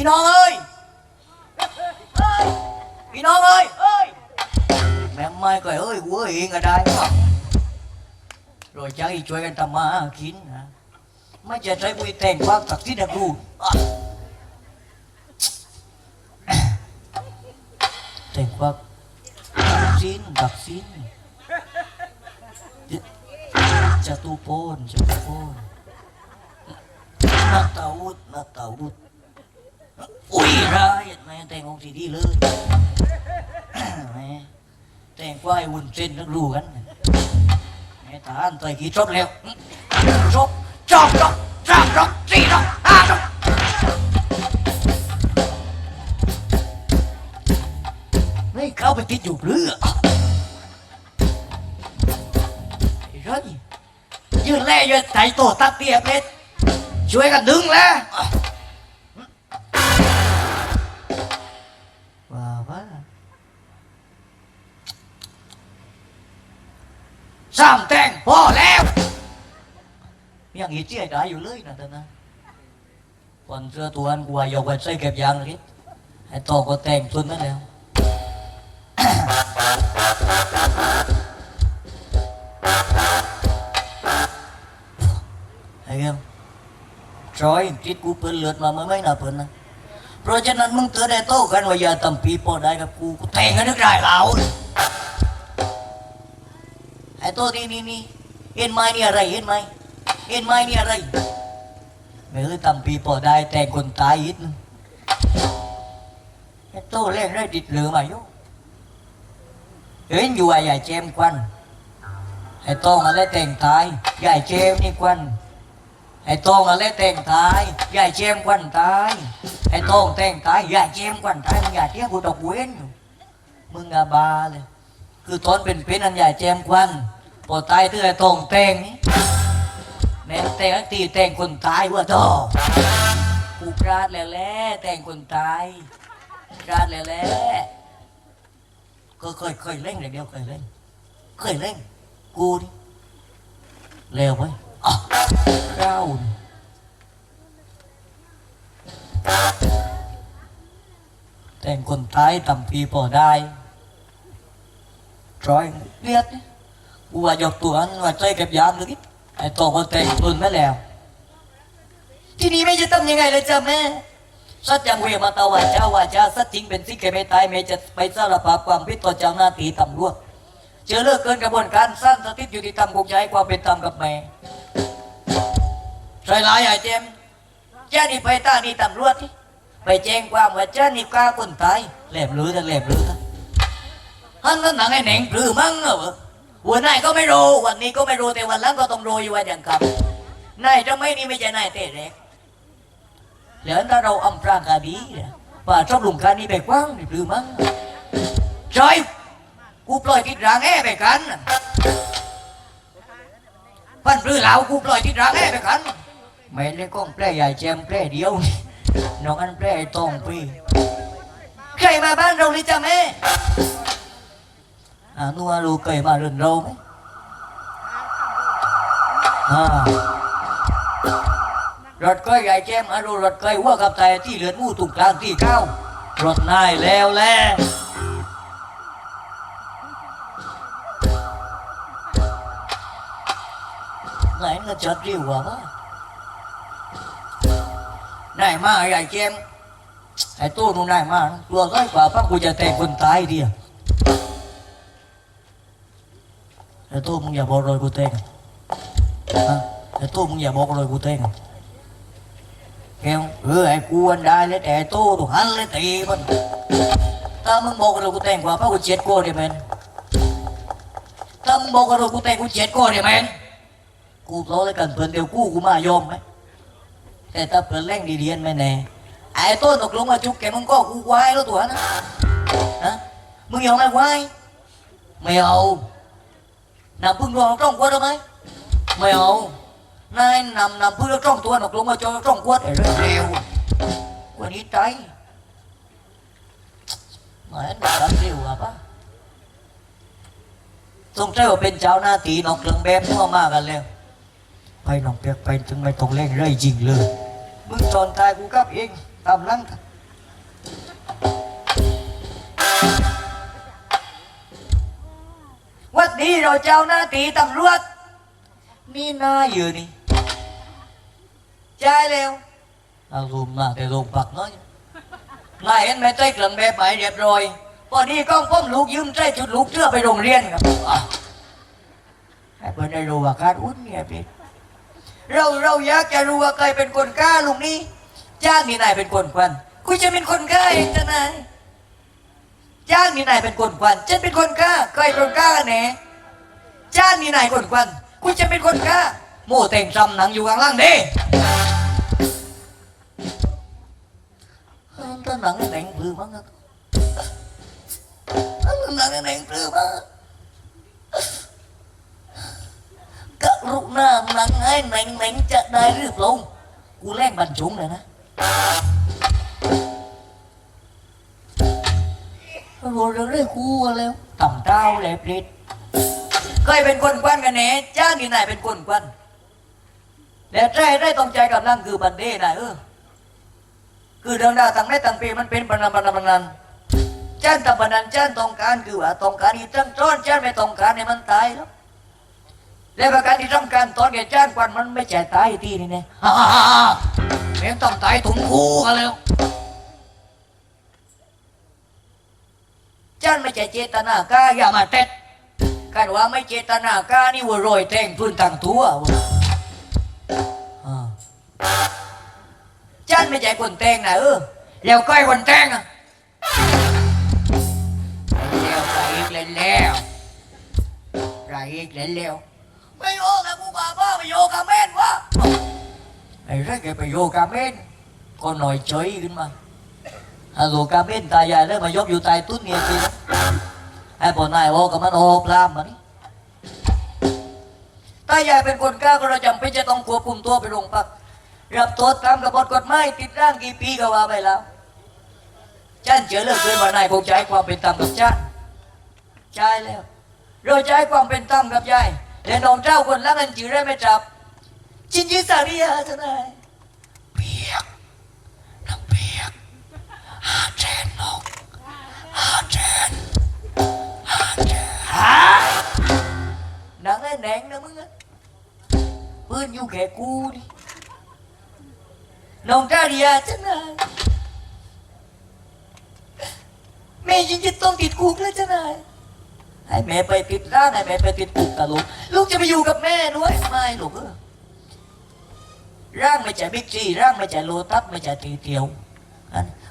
พี่น้องเอ้ยเอ้ยพี่น้องเอ้ยเอ้ยแม่งไม่ก็เอ้ยกูเอ้ยเองก็ได้วะโดยใจช่ อุ้ยร้ายแม่แต่งองค์สีดีเลยแม่แต่งควายวุ่นเส้นนักรู้กันแม่ทหารต่อยกี่ชกแล้วชกจอกจอกสามจอกสี่จอกห้าจอกไม่เข้าไปติดอยู่เรือไอ้ร้อยยืนแล่ยืนใจโตตัดเตียเพชรช่วยกันดึงแล้ว สามแตงพอแล้วยังอีเจี๊ยได้อยู่เลยนะท่านนะคนเสื้อตัวอันกลัวยกไปใส่เก็บยางเลยไอ้โตก็แต่งตุนนั่นแล้วไอ้เงี้ยจอยจิตกูเปิดเลือดมาเมื่อไม่น่าเปิดนะเพราะฉะนั้นมึงเตือนไอ้โต้กันว่าอย่าทำปีโปอได้กับกูกูแต่งกันนึกได้แล้ว ไอ้โต้นี่นี่นี่เห็นไหมนี่อะไรเห็นไหมเห็นไหมนี่อะไรไม่เคยทำปีโปอได้แต่งคนตายอีกไอ้โต้เล่นได้ดิดเหลือมาอยู่เห็นอยู่ไอ้ใหญ่เจมควันไอ้โต้มาเล่แต่งตายใหญ่เจมนี่ควันไอ้โต้งอะไรแต่งตายยายเจมควันตายไอ้โต้งแต่งตายยายเจมควันตายมึงอย่าเที่ยวกูดอกเว้นอยู่มึงอะบาเลยคือตอนเป็นเป็นอันยายเจมควัน พอตายที่ไอ้โต้งแต่งแม่งแต่งตีแต่งคนตายว่าโตกูพลาดแล้วแหละแต่งคนตายพลาดแล้วแหละก็เคยเคยเล่นอย่างเดียวเคยเล่นเคยเล่นกูนี่เร็วไหมอะเก้าแต่งคนตายทำปีพอได้ร้อยเลียดนี่ กูว่ายกตัวอันว่าใจเก็บยามเลยไอ้ตัวคนแต่งตุนไม่แล้ว ทีนี้ไม่จะทำยังไงเลยจ้ะแม่สัจยังเวมาตวาจาวาจาสัจจริงเป็นสิ่งแก่ไม่ตายแม่จะไปสารภาพความผิดต่อเจ้าหน้าที่ตำรวจเจอเลิกเกินกระบวนการสร้างสถิตอยู่ที่ธรรมคงจะให้ความเป็นธรรมกับแม่ใช่หลายไอ้เจมเจ้านี่ไปตานี่ตำรวจที่ไปแจ้งความว่าเจ้านี่ฆ่าคนตายแหลมลือทั้งแหลมลือทั้งฮันนั่นหนังไอ้เหน่งปลือมั้งเหรอ วันายก็ไม่รู้วันนี้ก็ไม่รู้แต่วันหลังก็ต้องรู้อยู่ว่าอย่างกับนายจะไม่นี่ไม่ใช่นายเตะแรกแล้วถ้าเราอำพรางคดีเนี่ยว่าชอบลุงคานี้ไปกว้างนี่ปลือมั้งจอยกูปล่อยติดรางแอ่ไปกันพันปลื้อเหลากูปล่อยที่รักแอ่ไปกันไม่ได้ก้องแปรใหญ่แจมแปรเดียวน้องอันแปรไอ้ตองปีใครมาบ้านเรานี่จ้ะแม่ อ่านัวรู้เคยมาเรือนเราไหมอ่ารถก้อยใหญ่แจมอารูรถก้อยหัวกับแต่ที่เหลือมู่ตุกกลางที่เก้ารถนายแล้วแหละไหนมันจัดรียววะได้มาใหญ่แจมไอ้ตู้นู่นได้มาตัวก้อยกว่าพักกูจะแต่งคนตายเดียว ไอ้ตู้มึงอย่าบอกเลยกูแต่งฮะไอ้ตู้มึงอย่าบอกเลยกูแต่งแกวเออไอ้กูอันได้เลยแต่ไอ้ตู้ถูกหันเลยตีมันถ้ามึงบอกเลยกูแต่งกว่าพักกูเจ็ดกูเดียวแมนถ้ามึงบอกเลยกูแต่งกูเจ็ดกูเดียวแมน กูโตแล้วกันเพื่อนเดียวกูกูมายอมไหมแต่ถ้าเพื่อนเร่งดีเรียนไม่แน่ไอ้ต้นตกลงมาจุกแกมึงก็กูควายแล้วตัวนะฮะมึงยอมไหมควายไม่เอานำพึ่งรอจ้องกวดได้ไหมไม่เอานายนำนำพึ่งแล้วจ้องตัวตกลงมาจอจ้องกวดเร็วกว่านี้ใจเหมือนแบบเร็วอะปะสงสัยว่าเป็นเจ้าหน้าที่นอกเครื่องแบบมั่วมากกันแล้ว ไปน้องเปียกไปถึงไม่ต้องเล่นเรื่อยจริงเลย มึงสอนตายกูกับเองตามหลัง นี้เราเจ้าหน้าที่ตำรวจนี่น่าอยู่นี่ใช่แล้วเอารุมมาแต่ลงปักน้อยนายเห็นไหมใจเครื่องแบบไหมเรียบร้อยพอดีก้องพ้มลูกยืมใจจุดลูกเชื่อไปโรงเรียนครับให้เพื่อนได้รู้ว่าการอุ่นเนี่ยพี่เราเราอยากจะรู้ว่าใครเป็นคนกล้าลุงนี้จ้างนี่นายเป็นคนควันกูจะเป็นคนกล้าเองจะนายจ้างนี่นายเป็นคนควันฉันเป็นคนกล้าเคยเป็นคนกล้ากันแหน จ้างนี่นายคนควันกูจะเป็นคนกล้าโม่แต่งจำหนังอยู่ข้างล่างดิต้นหนังแหน่งปลื้มมั้งนะต้นหนังแหน่งปลื้มมั้งกะรุหน้าหนังให้แหน่งแหน่งจะได้หรือเปล่ากูแลกบรรจุงเลยนะโรเรื่องเรื่องคู่แล้วต่ำเต้าแหลปลิด เคยเป็นคนกวนกันแหน่จ้างที่ไหนเป็นคนกวนแล้วใจได้ตรงใจกับนั่งคือบันเด้นะเออคือเรื่องราวต่างได้ต่างปีมันเป็นปนันปนันปนันจ้านตะปนันจ้านตรงการคือว่าตรงการที่ตั้งต้นจ้านไม่ตรงการเนี่ยมันตายแล้วแล้วประการที่ต้องการตอนแกจ้านกวนมันไม่ใช่ตายที่นี่เนี่ยฮ่าฮ่าฮ่าแม่งต้องตายถุงคู่กันแล้วจันไม่ใช่เจตนากาอย่ามาเต็ด กันว่าไม่เจตนากานี่ว่าโรยแทงพื้นต่างตัวจันไม่ใช่คนแทงนะเออแล้วก้อยคนแทงอะแล้วไรอีกเล่นแล้วไรอีกเล่นแล้วไม่โยกับกูบ้าบ้าไปโยกับแม่นวะไอ้ไรแกไปโยกับแม่นก็หน่อยเฉยขึ้นมาฮัลโหลกาเบนตายใหญ่เลยมายกอยู่ใต้ตุ้นเนี่ยสินะ ไอ้ปอนายโอกับมันโอพรามมานี่ตายใหญ่เป็นคนกล้าก็เราจำเป็นจะต้องควบคุมตัวไปโรงพักรับโทษตามกระบวนกฎหมายติดร่างกี่ปีก็ว่าไปแล้วจ้านเจอเรื่องเกินว่านายคงใช้ความเป็นธรรมกับจ้านใช่แล้วเราใช้ความเป็นธรรมกับยายแต่น้องเจ้าคนละกันจือได้ไม่จับ จินยิสาริยาทนายเปียกน้ำเปียกหาแสนนกหาแสน หนังไอ้แหนงนะมึงอะปืนอยู่แค่กูนี่น้องดาเรียจะนายแม่ยังจะต้องติดคุกแล้วจะนายให้แม่ไปติดร่างให้แม่ไปติดคุกกับลูก ลูกจะไปอยู่กับแม่ด้วยไม่ลูกเออร่างไม่ใช่บิ๊กซีร่างไม่ใช่โลตัสไม่ใช่ตีเตียว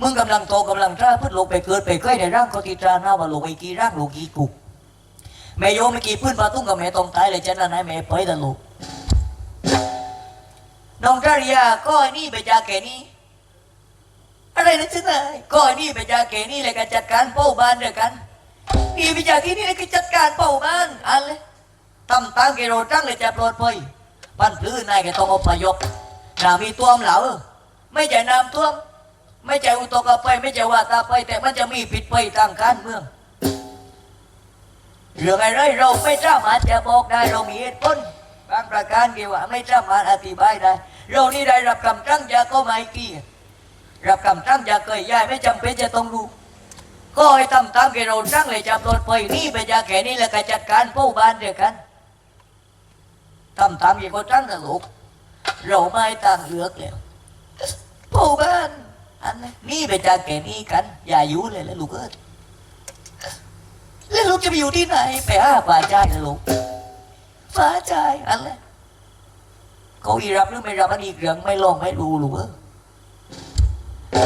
มึงกำลังโตกำลังจ้าเพื่อลงไปเกิดไปใกล้ในร่างก็ตีตราหน้าว่าลงไปกี่ร่างลงกี่กุก แม่โยไม่กี่พื้นปลาตุ้งกับแม่ตรงตายเลยจะนั่นให้แม่ไปตลกน้องจาริยาก็ไอ้นี่ไปจากแกนี่อะไรนะจ๊ะนายก็ไอ้นี่ไปจากแกนี่เลยก็จัดการเป้าบ้านเดียวกันนี่ไปจากที่นี่เลยก็จัดการเป้าบ้านอันเลยตั้มตั้งเกโรตั้งเลยจะปลอดภัยบ้านพื้นนายก็ต้องอพยพน้ำมีตัวมเหลาไม่ใช่น้ำท่วม ไม่ใช่อุตกภัยไม่ใช่ว่าตาไปแต่มันจะมีผิดไปทางการเมือง เรื่องอะไรเราไม่สามารถจะบอกได้เรามีเหตุผลบางประการที่ยว่าไม่สามารถอธิบายได้เรานี่ได้รับคำตั้งจากก็ไม่กี่รับคำตั้งจากเคยย้ายไม่จำเป็นจะต้องรู้ก็ให้ทำตามที่เราตั้งเลยจะปลดปล่อยนี่ไปจากแค่นี้แล้วก็จัดการผู้บ้านเดียวกันทำตามที่เขาตั้งนะลูกเราไม่ตั้งเลือกแล้วผู้บ้านอันนี้ไปจากแกนี่กัน อย่าอยู่เลยแล้วลูกเอ้ย แล้วลูกจะไปอยู่ที่ไหน ไปหาป่าใจนะลูกป่าใจอันนี้เขาอีรับหรือไม่รับอันอีกเรื่องไม่ลองไม่รู้ลูกเอ้ย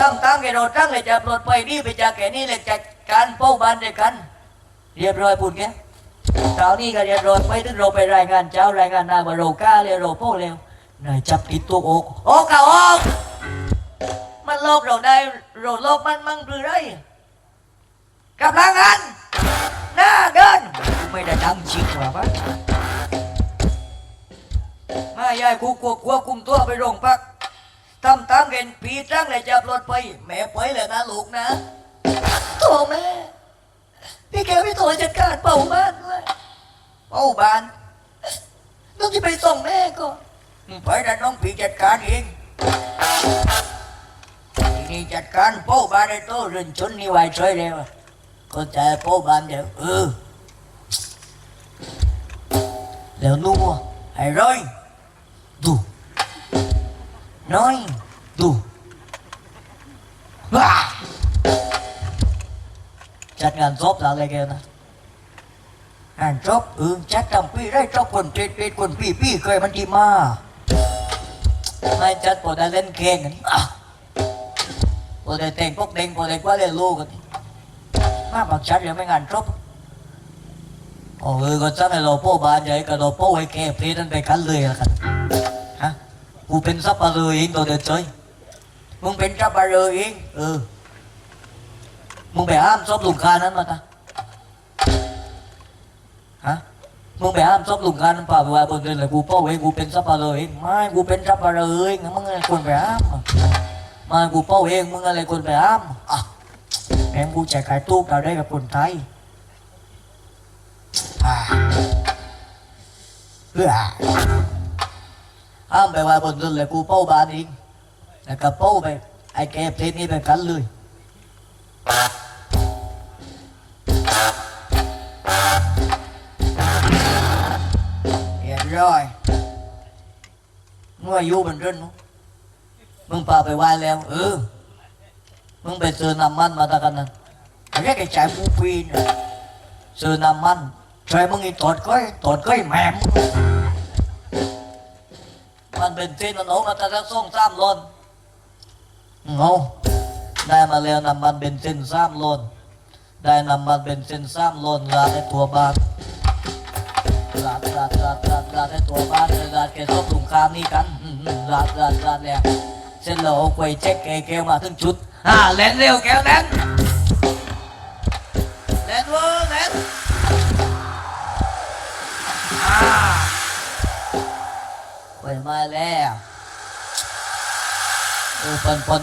ตั้งตั้งแกเราตั้งเลยจะปลดไปนี่ไปจากแกนี่เลยจัดการเป้าบ้านด้วยกัน เรียบร้อยพูดแกเช้านี้ก็เรียบร้อยไปถึงเราไปรายงานเจ้ารายงานนายว่ารากล้าเลยเราโป้เร็วนายจับติดตัวอกโอกเอาอกมันโลกเราได้เราโลกมันมั่งหรือไรกำลังอัน หน้าเดินไม่ได้ดังชิดหรอวะมายายกูกลัวกลัวคุมตัวไปโรงพักทำตามเกณฑ์ปีตั้งเลยจับรถไป แม่ไปเลยนะลูกนะโถแม่ พี่แกไม่โทรจัดการเป่าบ้านด้วยเป่าบ้านต้องจะไปส่งแม่ก่อนไปแต่น้องปีจัดการเองทีนี้จัดการโป้บ้านในโตเรื่อนชนนี่ไว้ช่วยเลยวะ ไรแกนะงานศพเออจัดทำปีได้ศพคนเจ็ดเจ็ดคนปีปีเคยมันที่มาไม่จัดพอได้เล่นเกงกันอะพอได้แต่งพวกเด้งพอได้กว่าเล่นลูกกัน มาบักชัดยังไม่งานศพโอ้เออก็จะให้เราโป้บานใหญ่กับเราโป้ไอ้แก่เพลนั่นไปกันเลยละกันฮะกูเป็นซับปะเลยเองตัวเดินเฉยมึงเป็นซับปะเลยเองเออมึงไปห้ามซบลุงคานั้นมาตาฮะมึงไปห้ามซบลุงคานั้นป่าไปว่าบนเดินเลยกูโป้เองกูเป็นซับปะเลยเองไม่กูเป็นซับปะเลยเองมึงอะไรควรไปห้ามะมากูโป้เองมึงอะไรควรไปห้ามอะ งกูแจกขายตู้เราได้กับคนไทยอ่าเพื่อห้ามไปว่าบนเรือนเลยกูเป้าบานเองแล้วก็เป้าไปไอ้แกเพลงนี้ไปกันเลยเรียบร้อยเมื่ออยู่บนเรือนมึงพาไปไหว้แล้ว เออ มึงไปซื้อน้ำมันมาตะกันนั้นเรียกไอ้จ่ายปูปีนะซื้อน้ำมันช่วยมึงอีตอดก้อยตอดก้อยแหมมมันเป็นเส้นมันโอ้มาแต่ละส่งสามโลนเงาได้มาแล้วน้ำมันเป็นเส้นสามโลนได้น้ำมันเป็นเส้นสามโลนราดในตัวบ้านราดราดราดราดราดในตัวบ้านเลยราดแกชอบลุงคามนี่กันอืมอืมราดราดราดเส้นเราเอาไปเช็คแกแกวมาถึงจุดอ่าเล่นเร็วแกวเล่นเล่นเวอร์เล่นไปมาแล้วเออปนปน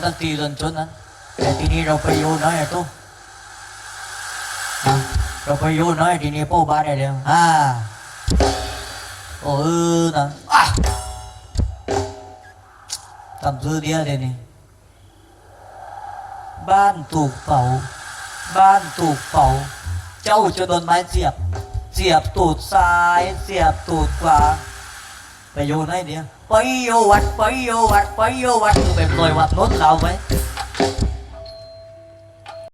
ตำซื้อเดียวเดี๋ยนี่บ้านถูกเผาบ้านถูกเผาเจ้าจะโดนไม้เสียบ เสียบตูดซ้าย เสียบตูดขวาไปโยนให้เดียวไปโยวัดไปโยวัดไปโยวัดไปปล่อยวัดน้นเราไหม